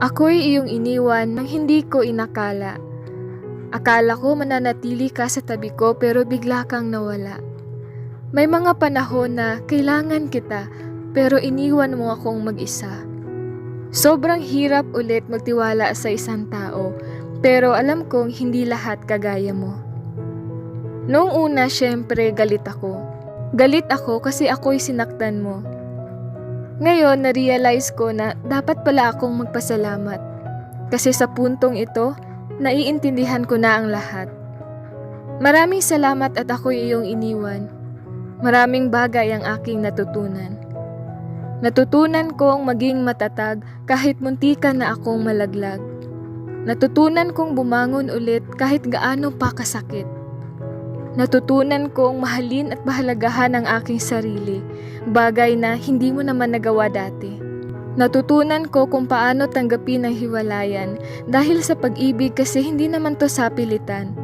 Ako'y iyong iniwan nang hindi ko inakala. Akala ko mananatili ka sa tabi ko pero bigla kang nawala. May mga panahon na kailangan kita pero iniwan mo akong mag-isa. Sobrang hirap ulit magtiwala sa isang tao pero alam kong hindi lahat kagaya mo. Noong una, syempre, galit ako. Galit ako kasi ako'y sinaktan mo. Ngayon, na-realize ko na dapat pala akong magpasalamat. Kasi sa puntong ito, naiintindihan ko na ang lahat. Maraming salamat at ako'y iyong iniwan. Maraming bagay ang aking natutunan. Natutunan kong maging matatag kahit muntikan na akong malaglag. Natutunan kong bumangon ulit kahit gaano pa kasakit. Natutunan kong mahalin at bahalagahan ang aking sarili, bagay na hindi mo naman nagawa dati. Natutunan ko kung paano tanggapin ang hiwalayan dahil sa pag-ibig kasi hindi naman to sapilitan.